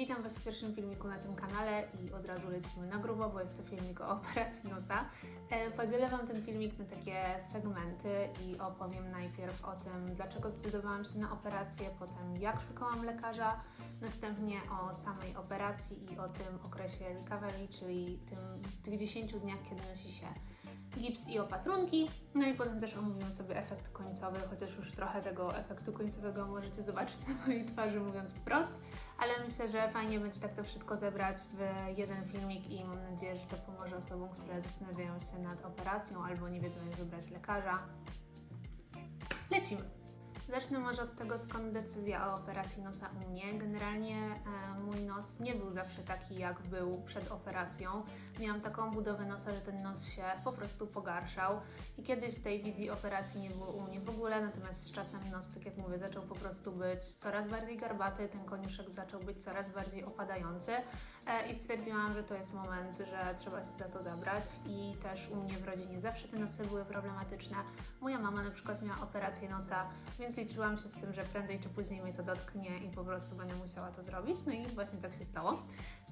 Witam Was w pierwszym filmiku na tym kanale i od razu lecimy na grubo, bo jest to filmik o operacji nosa. E, Podzielę Wam ten filmik na takie segmenty i opowiem najpierw o tym, dlaczego zdecydowałam się na operację, potem jak szukałam lekarza, następnie o samej operacji i o tym okresie recovery, czyli tym, tych 10 dniach, kiedy nosi się gips i opatrunki. No i potem też omówimy sobie efekt końcowy, chociaż już trochę tego efektu końcowego możecie zobaczyć na mojej twarzy, mówiąc wprost. Ale myślę, że fajnie będzie tak to wszystko zebrać w jeden filmik i mam nadzieję, że to pomoże osobom, które zastanawiają się nad operacją albo nie wiedzą, jak wybrać lekarza. Lecimy! Zacznę może od tego, skąd decyzja o operacji nosa u mnie. Generalnie e, mój nos nie był zawsze taki, jak był przed operacją. Miałam taką budowę nosa, że ten nos się po prostu pogarszał i kiedyś z tej wizji operacji nie było u mnie w ogóle, natomiast z czasem nos, tak jak mówię, zaczął po prostu być coraz bardziej garbaty, ten koniuszek zaczął być coraz bardziej opadający e, i stwierdziłam, że to jest moment, że trzeba się za to zabrać i też u mnie w rodzinie zawsze te nosy były problematyczne. Moja mama na przykład miała operację nosa, więc liczyłam się z tym, że prędzej czy później mnie to dotknie i po prostu będę musiała to zrobić. No i właśnie tak się stało.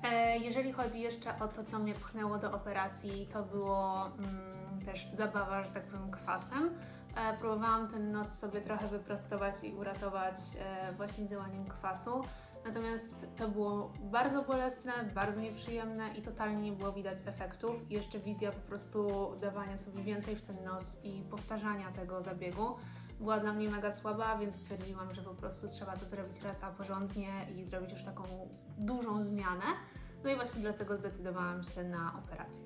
E, jeżeli chodzi jeszcze o to, co mnie pchnęło do operacji, to było mm, też zabawa, że tak powiem, kwasem. E, próbowałam ten nos sobie trochę wyprostować i uratować e, właśnie działaniem kwasu. Natomiast to było bardzo bolesne, bardzo nieprzyjemne i totalnie nie było widać efektów. Jeszcze wizja po prostu dawania sobie więcej w ten nos i powtarzania tego zabiegu była dla mnie mega słaba, więc stwierdziłam, że po prostu trzeba to zrobić raz, a porządnie i zrobić już taką dużą zmianę. No i właśnie dlatego zdecydowałam się na operację.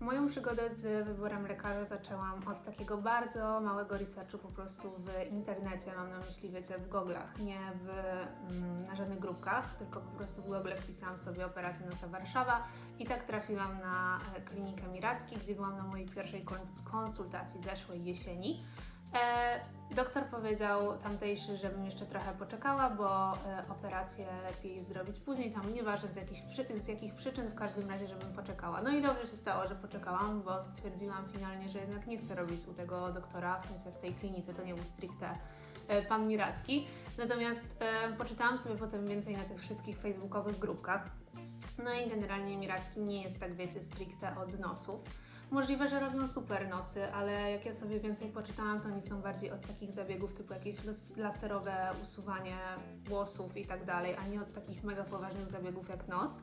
Moją przygodę z wyborem lekarza zaczęłam od takiego bardzo małego researchu po prostu w internecie, mam na myśli, wiecie, w goglach, nie w, mm, na żadnych grupkach, tylko po prostu w goglach wpisałam sobie operację nosa Warszawa i tak trafiłam na e, klinikę Miracki, gdzie byłam na mojej pierwszej kon- konsultacji zeszłej jesieni. E, doktor powiedział tamtejszy, żebym jeszcze trochę poczekała, bo e, operację lepiej zrobić później, tam nieważne z, jakich z jakich przyczyn, w każdym razie, żebym poczekała. No i dobrze się stało, że poczekałam, bo stwierdziłam finalnie, że jednak nie chcę robić u tego doktora, w sensie w tej klinice, to nie był stricte e, pan Miracki. Natomiast e, poczytałam sobie potem więcej na tych wszystkich facebookowych grupkach. No i generalnie Miracki nie jest tak, wiecie, stricte od nosów. Możliwe, że robią super nosy, ale jak ja sobie więcej poczytałam, to oni są bardziej od takich zabiegów typu jakieś laserowe usuwanie włosów i tak dalej, a nie od takich mega poważnych zabiegów jak nos.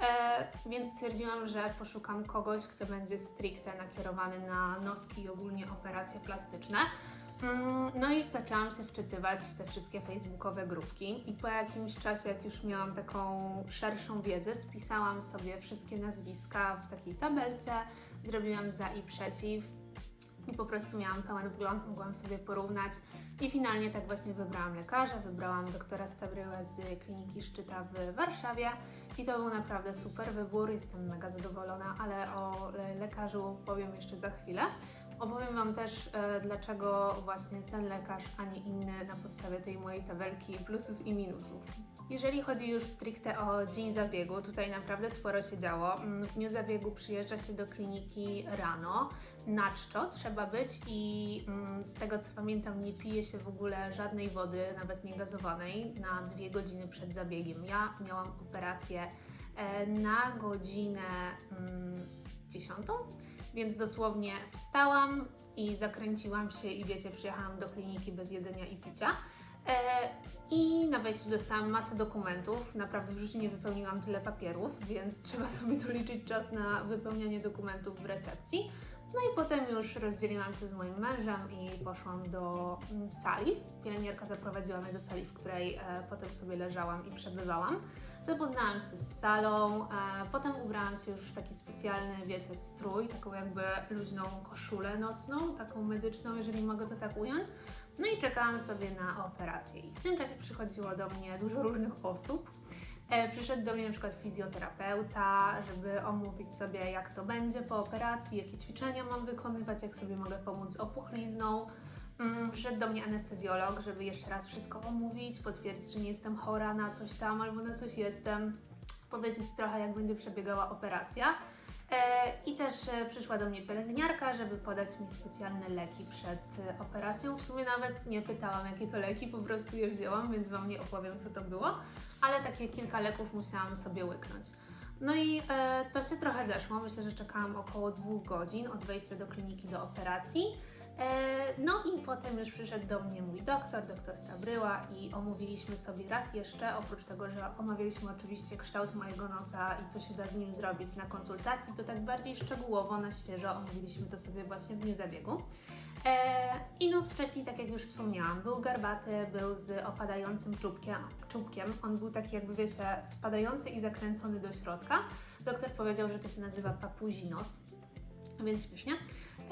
E, więc stwierdziłam, że poszukam kogoś, kto będzie stricte nakierowany na noski i ogólnie operacje plastyczne. Mm, No i zaczęłam się wczytywać w te wszystkie facebookowe grupki i po jakimś czasie, jak już miałam taką szerszą wiedzę, spisałam sobie wszystkie nazwiska w takiej tabelce, zrobiłam za i przeciw i po prostu miałam pełen wgląd, mogłam sobie porównać i finalnie tak właśnie wybrałam lekarza, wybrałam doktora Stabryłę z kliniki Szczyta w Warszawie i to był naprawdę super wybór, jestem mega zadowolona, ale o le- lekarzu powiem jeszcze za chwilę. Opowiem Wam też, e, dlaczego właśnie ten lekarz, a nie inny na podstawie tej mojej tabelki plusów i minusów. Jeżeli chodzi już stricte o dzień zabiegu, tutaj naprawdę sporo się działo. Mm, W dniu zabiegu przyjeżdża się do kliniki rano, na czczo trzeba być i mm, z tego co pamiętam nie pije się w ogóle żadnej wody, nawet nie gazowanej, na dwie godziny przed zabiegiem. Ja miałam operację e, na godzinę mm, 10, więc dosłownie wstałam i zakręciłam się i wiecie, przyjechałam do kliniki bez jedzenia i picia. E, I na wejściu dostałam masę dokumentów. Naprawdę w życiu nie wypełniłam tyle papierów, więc trzeba sobie doliczyć czas na wypełnianie dokumentów w recepcji. No i potem już rozdzieliłam się z moim mężem i poszłam do sali. Pielęgniarka zaprowadziła mnie do sali, w której e, potem sobie leżałam i przebywałam. Zapoznałam się z salą, e, potem ubrałam się już w taki specjalny, wiecie, strój, taką jakby luźną koszulę nocną, taką medyczną, jeżeli mogę to tak ująć. No i czekałam sobie na operację. I w tym czasie przychodziło do mnie dużo różnych osób. E, Przyszedł do mnie na przykład fizjoterapeuta, żeby omówić sobie, jak to będzie po operacji, jakie ćwiczenia mam wykonywać, jak sobie mogę pomóc z opuchlizną. Mm, Przyszedł do mnie anestezjolog, żeby jeszcze raz wszystko omówić, potwierdzić, że nie jestem chora na coś tam albo na coś jestem, powiedzieć trochę, jak będzie przebiegała operacja. E, I też e, przyszła do mnie pielęgniarka, żeby podać mi specjalne leki przed e, operacją. W sumie nawet nie pytałam, jakie to leki, po prostu je wzięłam, więc Wam nie opowiem, co to było, ale takie kilka leków musiałam sobie łyknąć. No i to się trochę zeszło. Myślę, że czekałam około dwóch godzin od wejścia do kliniki do operacji. E, no i potem już przyszedł do mnie mój doktor, doktor Stabryła i omówiliśmy sobie raz jeszcze, oprócz tego, że omawialiśmy oczywiście kształt mojego nosa i co się da z nim zrobić na konsultacji, to tak bardziej szczegółowo, na świeżo omówiliśmy to sobie właśnie w dniu zabiegu. E, I nos wcześniej, tak jak już wspomniałam, był garbaty, był z opadającym czubkiem, czubkiem. On był taki jakby wiecie, spadający i zakręcony do środka. Doktor powiedział, że to się nazywa papuzi nos, więc śmiesznie.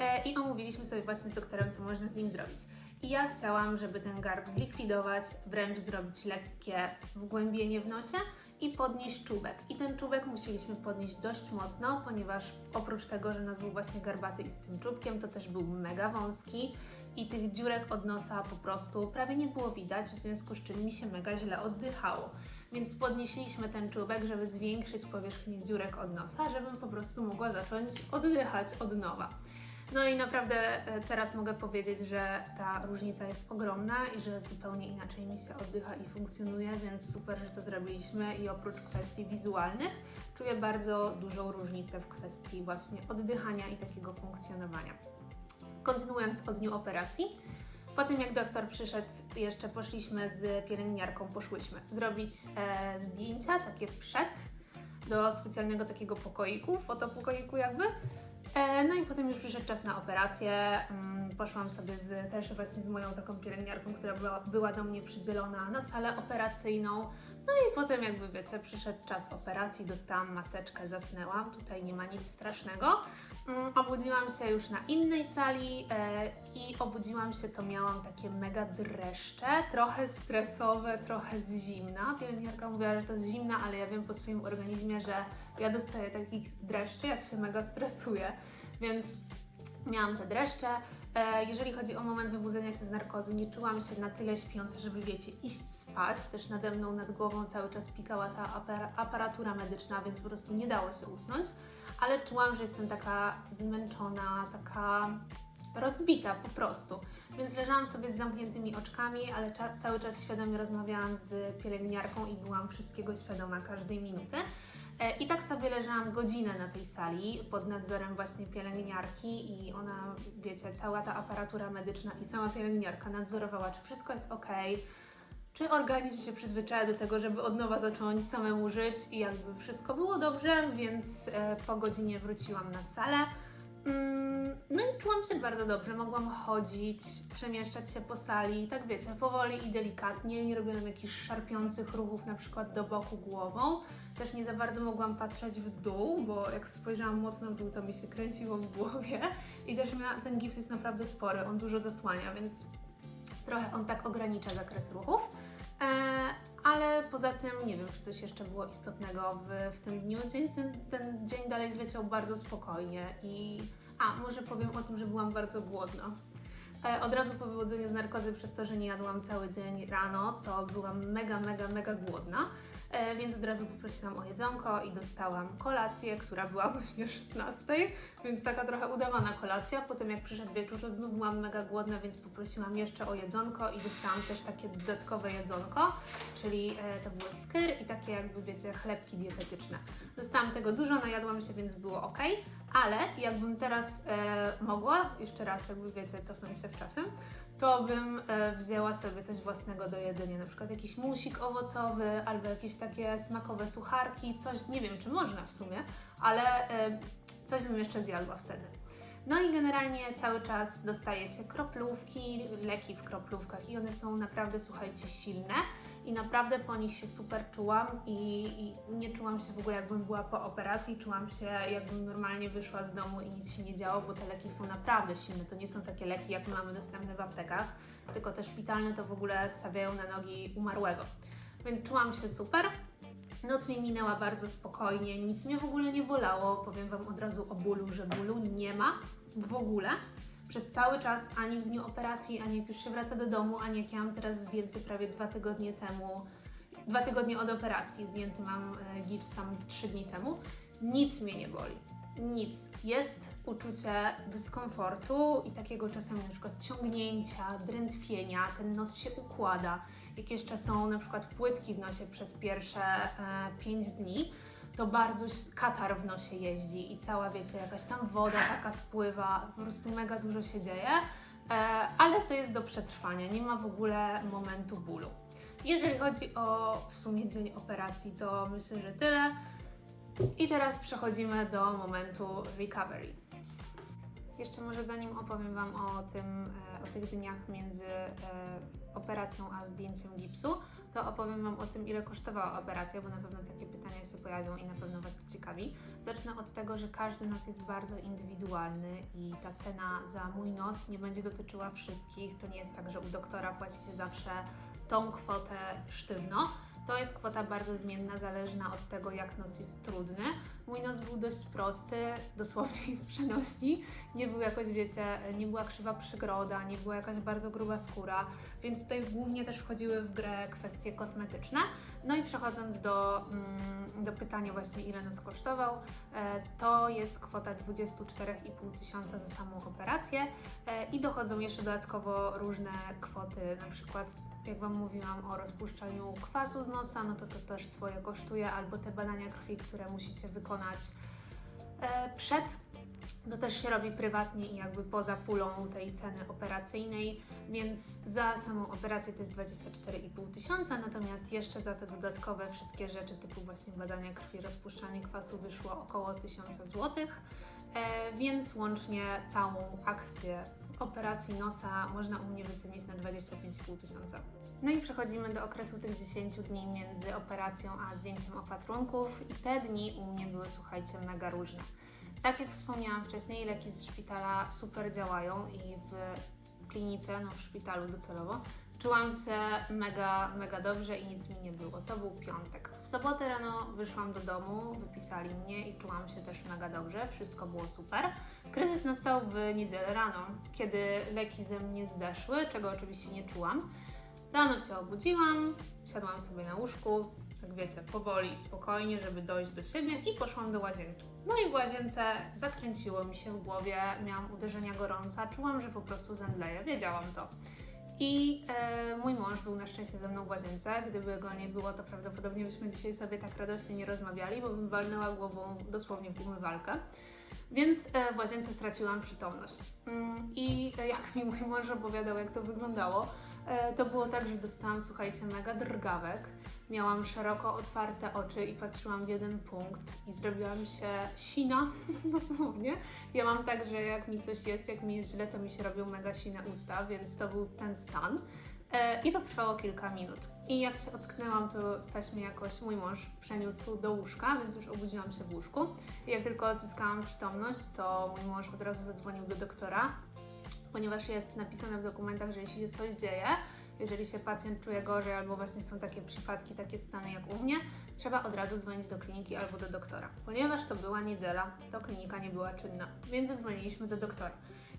E, I omówiliśmy sobie właśnie z doktorem, co można z nim zrobić. I ja chciałam, żeby ten garb zlikwidować, wręcz zrobić lekkie wgłębienie w nosie i podnieść czubek. I ten czubek musieliśmy podnieść dość mocno, ponieważ oprócz tego, że nos był właśnie garbaty i z tym czubkiem, to też był mega wąski i tych dziurek od nosa po prostu prawie nie było widać, w związku z czym mi się mega źle oddychało. Więc podnieśliśmy ten czubek, żeby zwiększyć powierzchnię dziurek od nosa, żebym po prostu mogła zacząć oddychać od nowa. No i naprawdę e, teraz mogę powiedzieć, że ta różnica jest ogromna i że zupełnie inaczej mi się oddycha i funkcjonuje, więc super, że to zrobiliśmy i oprócz kwestii wizualnych czuję bardzo dużą różnicę w kwestii właśnie oddychania i takiego funkcjonowania. Kontynuując o dniu operacji, po tym jak doktor przyszedł, jeszcze poszliśmy z pielęgniarką, poszłyśmy zrobić e, zdjęcia, takie przed, do specjalnego takiego pokoiku, fotopokoiku jakby. E, no i potem już przyszedł czas na operację. Mm, Poszłam sobie z, też właśnie z moją taką pielęgniarką, która była, była do mnie przydzielona na salę operacyjną. No i potem jakby wiecie, przyszedł czas operacji, dostałam maseczkę, zasnęłam. Tutaj nie ma nic strasznego. Mm, Obudziłam się już na innej sali e, i obudziłam się, to miałam takie mega dreszcze, trochę stresowe, trochę z zimna. Pielęgniarka mówiła, że to jest zimna, ale ja wiem po swoim organizmie, że ja dostaję takich dreszczy, jak się mega stresuję, więc miałam te dreszcze. E, Jeżeli chodzi o moment wybudzenia się z narkozy, nie czułam się na tyle śpiąca, żeby wiecie, iść spać. Też nade mną, nad głową cały czas pikała ta apara- aparatura medyczna, więc po prostu nie dało się usnąć. Ale czułam, że jestem taka zmęczona, taka rozbita po prostu. Więc leżałam sobie z zamkniętymi oczkami, ale cały czas świadomie rozmawiałam z pielęgniarką i byłam wszystkiego świadoma każdej minuty. E, I tak sobie leżałam godzinę na tej sali pod nadzorem właśnie pielęgniarki i ona, wiecie, cała ta aparatura medyczna i sama pielęgniarka nadzorowała, czy wszystko jest ok, czy organizm się przyzwyczaja do tego, żeby od nowa zacząć samemu żyć i jakby wszystko było dobrze, więc e, po godzinie wróciłam na salę. Mm, No i czułam się bardzo dobrze, mogłam chodzić, przemieszczać się po sali, tak wiecie, powoli i delikatnie, nie robiłam jakichś szarpiących ruchów na przykład do boku głową. Też nie za bardzo mogłam patrzeć w dół, bo jak spojrzałam mocno w dół, to mi się kręciło w głowie i też miała, ten gips jest naprawdę spory, on dużo zasłania, więc trochę on tak ogranicza zakres ruchów. E, ale poza tym nie wiem, czy coś jeszcze było istotnego w, w tym dniu. Dzień, ten, ten dzień dalej zleciał bardzo spokojnie i a, może powiem o tym, że byłam bardzo głodna. E, Od razu po wywodzeniu z narkozy, przez to, że nie jadłam cały dzień rano, to byłam mega, mega, mega głodna. E, Więc od razu poprosiłam o jedzonko i dostałam kolację, która była właśnie o 16, więc taka trochę udawana kolacja. Potem jak przyszedł wieczór, to znów byłam mega głodna, więc poprosiłam jeszcze o jedzonko i dostałam też takie dodatkowe jedzonko, czyli e, to były skyr i takie jakby wiecie chlebki dietetyczne. Dostałam tego dużo, najadłam się, więc było ok, ale jakbym teraz e, mogła, jeszcze raz jakby wiecie, cofnąć się w czasie, to bym e, wzięła sobie coś własnego do jedzenia, na przykład jakiś musik owocowy albo jakieś takie smakowe sucharki, coś, nie wiem czy można w sumie, ale e, coś bym jeszcze zjadła wtedy. No i generalnie cały czas dostaje się kroplówki, leki w kroplówkach i one są naprawdę, słuchajcie, silne i naprawdę po nich się super czułam i, i nie czułam się w ogóle jakbym była po operacji, czułam się jakbym normalnie wyszła z domu i nic się nie działo, bo te leki są naprawdę silne. To nie są takie leki, jak mamy dostępne w aptekach, tylko te szpitalne to w ogóle stawiają na nogi umarłego. Więc czułam się super. Noc mi minęła bardzo spokojnie, nic mnie w ogóle nie bolało. Powiem Wam od razu o bólu, że bólu nie ma w ogóle. Przez cały czas, ani w dniu operacji, ani jak już się wraca do domu, ani jak ja mam teraz zdjęty prawie dwa tygodnie temu, dwa tygodnie od operacji, zdjęty mam e, gips tam trzy dni temu, nic mnie nie boli. Nic. Jest uczucie dyskomfortu i takiego czasami na przykład ciągnięcia, drętwienia, ten nos się układa. Jak jeszcze są na przykład płytki w nosie przez pierwsze 5 dni, to bardzo katar w nosie jeździ i cała, wiecie, jakaś tam woda taka spływa, po prostu mega dużo się dzieje, e, ale to jest do przetrwania, nie ma w ogóle momentu bólu. Jeżeli chodzi o w sumie dzień operacji, to myślę, że tyle. I teraz przechodzimy do momentu recovery. Jeszcze może zanim opowiem Wam o tym, e, o tych dniach między e, operacją a zdjęciem gipsu, to opowiem Wam o tym, ile kosztowała operacja, bo na pewno takie pytania się pojawią i na pewno Was to ciekawi. Zacznę od tego, że każdy nos jest bardzo indywidualny i ta cena za mój nos nie będzie dotyczyła wszystkich. To nie jest tak, że u doktora płaci się zawsze tą kwotę sztywno. To jest kwota bardzo zmienna, zależna od tego, jak nos jest trudny. Mój nos był dość prosty, dosłownie w przenośni. Nie był jakoś, wiecie, nie była krzywa przygroda, nie była jakaś bardzo gruba skóra, więc tutaj głównie też wchodziły w grę kwestie kosmetyczne. No i przechodząc do, mm, do pytania właśnie, ile nos kosztował, e, to jest kwota 24,5 tysiąca za samą operację e, i dochodzą jeszcze dodatkowo różne kwoty, na przykład jak Wam mówiłam o rozpuszczaniu kwasu z nosa, no to to też swoje kosztuje, albo te badania krwi, które musicie wykonać e, przed. To też się robi prywatnie i jakby poza pulą tej ceny operacyjnej, więc za samą operację to jest 24,5 tysiąca, natomiast jeszcze za te dodatkowe wszystkie rzeczy typu właśnie badania krwi, rozpuszczanie kwasu wyszło około 1000 zł, e, więc łącznie całą akcję operacji nosa można u mnie wycenić na 25,5 tysiąca. No i przechodzimy do okresu tych 10 dni między operacją a zdjęciem opatrunków i te dni u mnie były, słuchajcie, mega różne. Tak jak wspomniałam wcześniej, leki z szpitala super działają i w klinice, no w szpitalu docelowo, czułam się mega, mega dobrze i nic mi nie było. To był piątek. W sobotę rano wyszłam do domu, wypisali mnie i czułam się też mega dobrze, wszystko było super. Kryzys nastał w niedzielę rano, kiedy leki ze mnie zeszły, czego oczywiście nie czułam. Rano się obudziłam, siadłam sobie na łóżku, jak wiecie, powoli i spokojnie, żeby dojść do siebie i poszłam do łazienki. No i w łazience zakręciło mi się w głowie, miałam uderzenia gorąca, czułam, że po prostu zemdleję, wiedziałam to. I e, mój mąż był na szczęście ze mną w łazience. Gdyby go nie było, to prawdopodobnie byśmy dzisiaj sobie tak radośnie nie rozmawiali, bo bym walnęła głową dosłownie w umywalkę. Więc e, w łazience straciłam przytomność. Mm, I e, jak mi mój mąż opowiadał, jak to wyglądało, to było tak, że dostałam, słuchajcie, mega drgawek. Miałam szeroko otwarte oczy i patrzyłam w jeden punkt i zrobiłam się sina, dosłownie. Ja mam tak, że jak mi coś jest, jak mi jest źle, to mi się robią mega sine usta, więc to był ten stan. E, I to trwało kilka minut. I jak się ocknęłam, to stać mnie jakoś mój mąż przeniósł do łóżka, więc już obudziłam się w łóżku. I jak tylko odzyskałam przytomność, to mój mąż od razu zadzwonił do doktora, ponieważ jest napisane w dokumentach, że jeśli się coś dzieje, jeżeli się pacjent czuje gorzej albo właśnie są takie przypadki, takie stany jak u mnie, trzeba od razu dzwonić do kliniki albo do doktora. Ponieważ to była niedziela, to klinika nie była czynna, więc zadzwoniliśmy do doktora.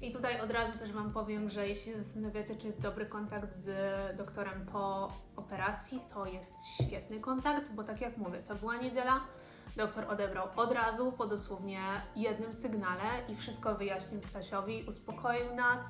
I tutaj od razu też Wam powiem, że jeśli zastanawiacie, czy jest dobry kontakt z doktorem po operacji, to jest świetny kontakt, bo tak jak mówię, to była niedziela, doktor odebrał od razu, po dosłownie jednym sygnale i wszystko wyjaśnił Stasiowi, uspokoił nas,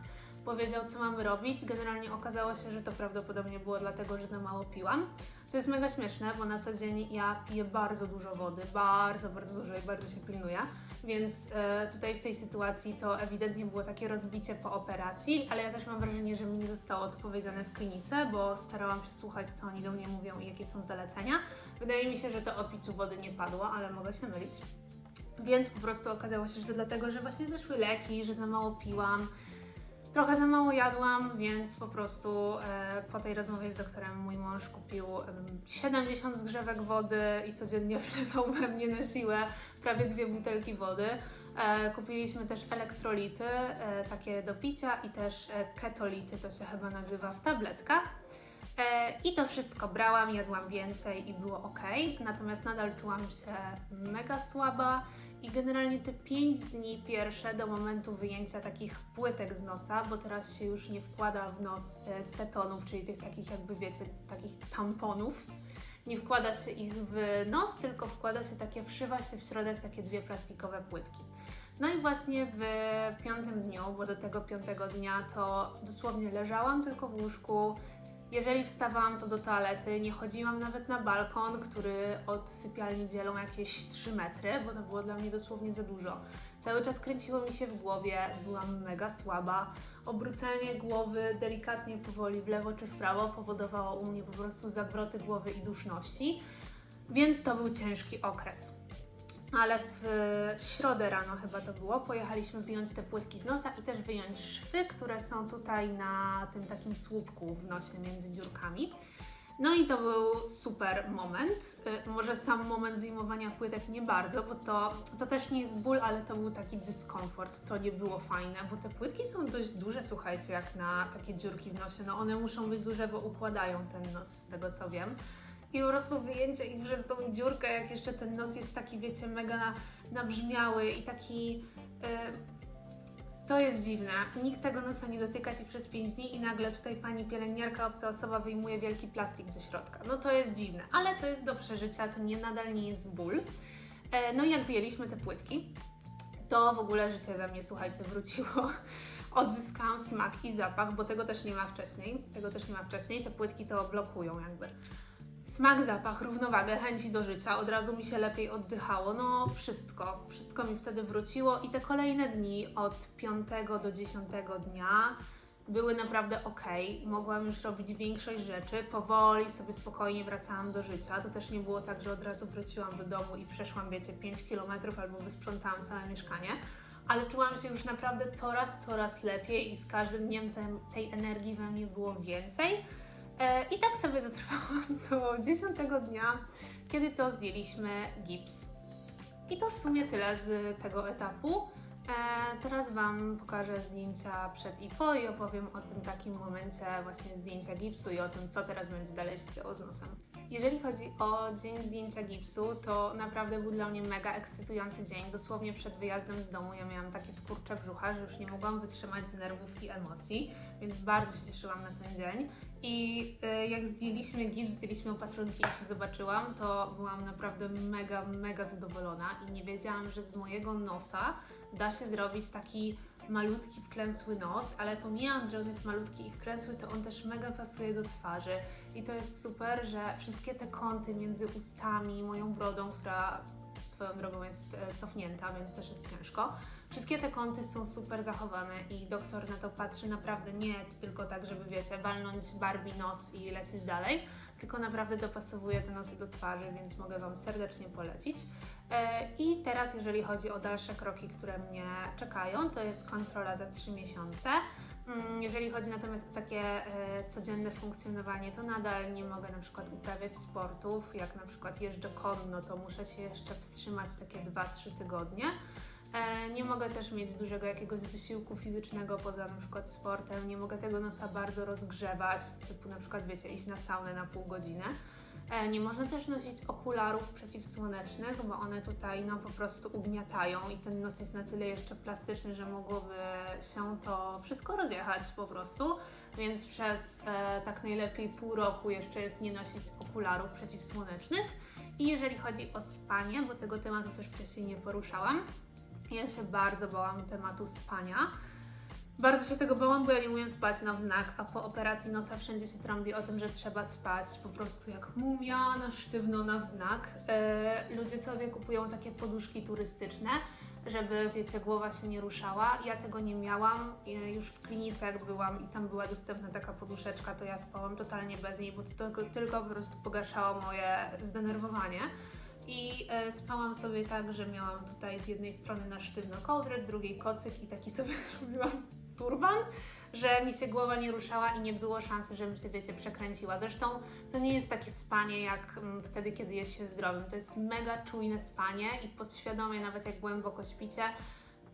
powiedział, co mamy robić. Generalnie okazało się, że to prawdopodobnie było dlatego, że za mało piłam. To jest mega śmieszne, bo na co dzień ja piję bardzo dużo wody, bardzo, bardzo dużo i bardzo się pilnuję. Więc e, tutaj w tej sytuacji to ewidentnie było takie rozbicie po operacji, ale ja też mam wrażenie, że mi nie zostało to powiedziane w klinice, bo starałam się słuchać, co oni do mnie mówią i jakie są zalecenia. Wydaje mi się, że to o piciu wody nie padło, ale mogę się mylić. Więc po prostu okazało się, że to dlatego, że właśnie zeszły leki, że za mało piłam, trochę za mało jadłam, więc po prostu e, po tej rozmowie z doktorem mój mąż kupił em, 70 zgrzewek wody i codziennie wlewał we mnie na siłę prawie dwie butelki wody. E, kupiliśmy też elektrolity, e, takie do picia i też e, ketolity, to się chyba nazywa w tabletkach. E, I to wszystko brałam, jadłam więcej i było ok. Natomiast nadal czułam się mega słaba i generalnie te 5 dni pierwsze do momentu wyjęcia takich płytek z nosa, bo teraz się już nie wkłada w nos e, setonów, czyli tych takich jakby wiecie, takich tamponów. Nie wkłada się ich w nos, tylko wkłada się takie, wszywa się w środek takie dwie plastikowe płytki. No i właśnie w piątym dniu, bo do tego piątego dnia to dosłownie leżałam tylko w łóżku. Jeżeli wstawałam, to do toalety. Nie chodziłam nawet na balkon, który od sypialni dzielą jakieś 3 metry, bo to było dla mnie dosłownie za dużo. Cały czas kręciło mi się w głowie, byłam mega słaba. Obrócenie głowy delikatnie, powoli w lewo czy w prawo powodowało u mnie po prostu zawroty głowy i duszności, więc to był ciężki okres. Ale w środę rano chyba to było, pojechaliśmy wyjąć te płytki z nosa i też wyjąć szwy, które są tutaj na tym takim słupku w nosie między dziurkami. No i to był super moment. Y, Może sam moment wyjmowania płytek nie bardzo, bo to, to też nie jest ból, ale to był taki dyskomfort. To nie było fajne, bo te płytki są dość duże, słuchajcie, jak na takie dziurki w nosie. No one muszą być duże, bo układają ten nos, z tego co wiem. I po prostu wyjęcie ich przez tą dziurkę, jak jeszcze ten nos jest taki, wiecie, mega nabrzmiały i taki... y, to jest dziwne. Nikt tego nosa nie dotyka Ci przez 5 dni i nagle tutaj pani pielęgniarka, obca osoba wyjmuje wielki plastik ze środka. No to jest dziwne, ale to jest do przeżycia, to nie, nadal nie jest ból. E, no i jak wyjęliśmy te płytki, to w ogóle życie we mnie, słuchajcie, wróciło. Odzyskałam smak i zapach, bo tego też nie ma wcześniej. Tego też nie ma wcześniej. Te płytki to blokują jakby. Smak, zapach, równowagę, chęci do życia, od razu mi się lepiej oddychało. No, wszystko. Wszystko mi wtedy wróciło i te kolejne dni od 5 do 10 dnia były naprawdę ok. Mogłam już robić większość rzeczy. Powoli sobie spokojnie wracałam do życia. To też nie było tak, że od razu wróciłam do domu i przeszłam, wiecie, 5 km albo wysprzątałam całe mieszkanie. Ale czułam się już naprawdę coraz, coraz lepiej i z każdym dniem tej energii we mnie było więcej. E, I tak sobie dotrwałam do 10 dnia, kiedy to zdjęliśmy gips. I to w sumie tyle z tego etapu. E, teraz Wam pokażę zdjęcia przed i po i opowiem o tym takim momencie właśnie zdjęcia gipsu i o tym, co teraz będzie dalej się działo z nosem. Jeżeli chodzi o dzień zdjęcia gipsu, to naprawdę był dla mnie mega ekscytujący dzień. Dosłownie przed wyjazdem z domu ja miałam takie skurcze brzucha, że już nie mogłam wytrzymać z nerwów i emocji, więc bardzo się cieszyłam na ten dzień. I y, jak zdjęliśmy gips, zdjęliśmy opatrunki i się zobaczyłam, to byłam naprawdę mega, mega zadowolona i nie wiedziałam, że z mojego nosa da się zrobić taki malutki, wklęsły nos, ale pomijając, że on jest malutki i wklęsły, to on też mega pasuje do twarzy. I to jest super, że wszystkie te kąty między ustami, moją brodą, która swoją drogą jest e, cofnięta, więc też jest ciężko. Wszystkie te kąty są super zachowane i doktor na to patrzy naprawdę nie tylko tak, żeby wiecie, walnąć Barbie nos i lecieć dalej, tylko naprawdę dopasowuje te nosy do twarzy, więc mogę Wam serdecznie polecić. E, I teraz, jeżeli chodzi o dalsze kroki, które mnie czekają, to jest kontrola za 3 miesiące. Mm, Jeżeli chodzi natomiast o takie e, codzienne funkcjonowanie, to nadal nie mogę na przykład uprawiać sportów. Jak na przykład jeżdżę konno, to muszę się jeszcze wstrzymać takie 2-3 tygodnie. E, nie mogę też mieć dużego jakiegoś wysiłku fizycznego poza na przykład sportem. Nie mogę tego nosa bardzo rozgrzewać, typu na przykład wiecie, iść na saunę na pół godziny. E, Nie można też nosić okularów przeciwsłonecznych, bo one tutaj no, po prostu ugniatają i ten nos jest na tyle jeszcze plastyczny, że mogłoby się to wszystko rozjechać po prostu. Więc przez e, tak najlepiej pół roku jeszcze jest nie nosić okularów przeciwsłonecznych. I jeżeli chodzi o spanie, bo tego tematu też wcześniej nie poruszałam, ja się bardzo bałam tematu spania. Bardzo się tego bałam, bo ja nie umiem spać na wznak, a po operacji nosa wszędzie się trąbi o tym, że trzeba spać po prostu jak mumia, na sztywno, na wznak. E, ludzie sobie kupują takie poduszki turystyczne, żeby, wiecie, głowa się nie ruszała. Ja tego nie miałam. E, już w klinice jak byłam i tam była dostępna taka poduszeczka, to ja spałam totalnie bez niej, bo to tylko, tylko po prostu pogarszało moje zdenerwowanie. I e, spałam sobie tak, że miałam tutaj z jednej strony na sztywno kołdrę, z drugiej kocyk i taki sobie zrobiłam turban, że mi się głowa nie ruszała i nie było szansy, żebym się, wiecie, przekręciła. Zresztą to nie jest takie spanie jak mm, wtedy, kiedy jest się zdrowym. To jest mega czujne spanie i podświadomie, nawet jak głęboko śpicie,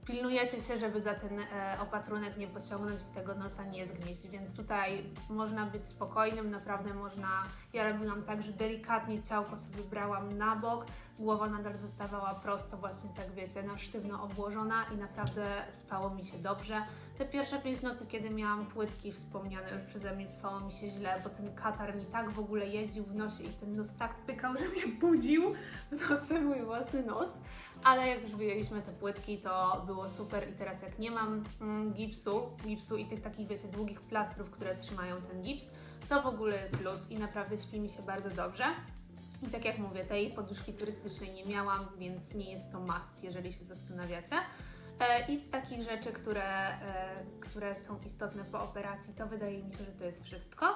pilnujecie się, żeby za ten e, opatrunek nie pociągnąć i tego nosa nie zgnieść, więc tutaj można być spokojnym, naprawdę można, ja robiłam tak, że delikatnie ciałko sobie brałam na bok, głowa nadal zostawała prosto, właśnie tak wiecie, na sztywno obłożona i naprawdę spało mi się dobrze. Te pierwsze pięć nocy, kiedy miałam płytki wspomniane już przeze mnie, spało mi się źle, bo ten katar mi tak w ogóle jeździł w nosie i ten nos tak pykał, że mnie budził w nocy mój własny nos. Ale jak już wyjęliśmy te płytki, to było super i teraz jak nie mam mm, gipsu, gipsu i tych takich, wiecie, długich plastrów, które trzymają ten gips, to w ogóle jest luz i naprawdę śpi mi się bardzo dobrze. I tak jak mówię, tej poduszki turystycznej nie miałam, więc nie jest to must, jeżeli się zastanawiacie. E, I z takich rzeczy, które, e, które są istotne po operacji, to wydaje mi się, że to jest wszystko.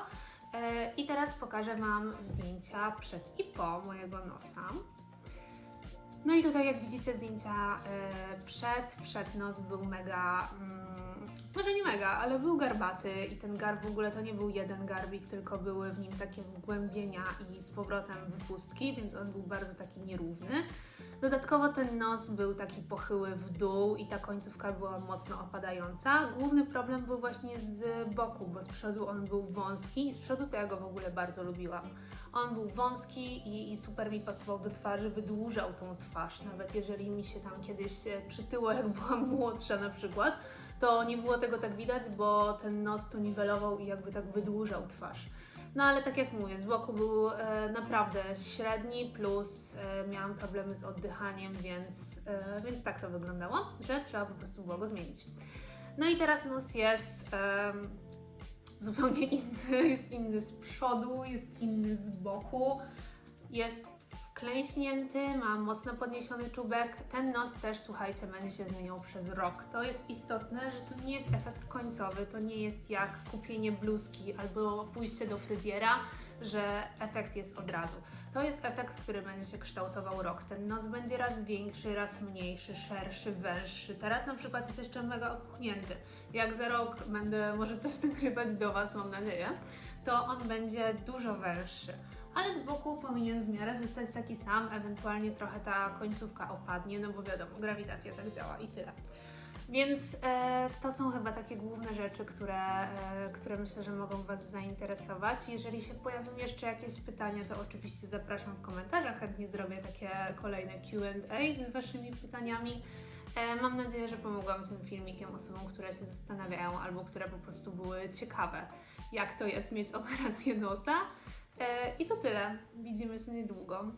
E, I teraz pokażę Wam zdjęcia przed i po mojego nosa. No i tutaj jak widzicie zdjęcia e, przed, przed nos był mega, mm, może nie mega, ale był garbaty i ten garb w ogóle to nie był jeden garbik, tylko były w nim takie wgłębienia i z powrotem wypustki, więc on był bardzo taki nierówny. Dodatkowo ten nos był taki pochyły w dół i ta końcówka była mocno opadająca. Główny problem był właśnie z boku, bo z przodu on był wąski i z przodu to ja go w ogóle bardzo lubiłam. On był wąski i, i super mi pasował do twarzy, wydłużał tą twarz. Nawet jeżeli mi się tam kiedyś przytyło, jak byłam młodsza na przykład, to nie było tego tak widać, bo ten nos to niwelował i jakby tak wydłużał twarz. No ale tak jak mówię, z boku był e, naprawdę średni, plus e, miałam problemy z oddychaniem, więc, e, więc tak to wyglądało, że trzeba po prostu było go zmienić. No i teraz nos jest em, zupełnie inny, jest inny z przodu, jest inny z boku, jest wklęśnięty, ma mocno podniesiony czubek. Ten nos też, słuchajcie, będzie się zmieniał przez rok. To jest istotne, że to nie jest efekt końcowy, to nie jest jak kupienie bluzki albo pójście do fryzjera, że efekt jest od razu. To jest efekt, który będzie się kształtował rok. Ten nos będzie raz większy, raz mniejszy, szerszy, węższy. Teraz na przykład jest jeszcze mega opuchnięty. Jak za rok będę może coś nagrywać do Was, mam nadzieję, to on będzie dużo węższy. Ale z boku powinien w miarę zostać taki sam, ewentualnie trochę ta końcówka opadnie, no bo wiadomo, grawitacja tak działa i tyle. Więc e, to są chyba takie główne rzeczy, które, e, które myślę, że mogą Was zainteresować. Jeżeli się pojawią jeszcze jakieś pytania, to oczywiście zapraszam w komentarzach. Chętnie zrobię takie kolejne QA z Waszymi pytaniami. E, mam nadzieję, że pomogłam tym filmikiem osobom, które się zastanawiają albo które po prostu były ciekawe, jak to jest mieć operację nosa. E, I to tyle. Widzimy się niedługo.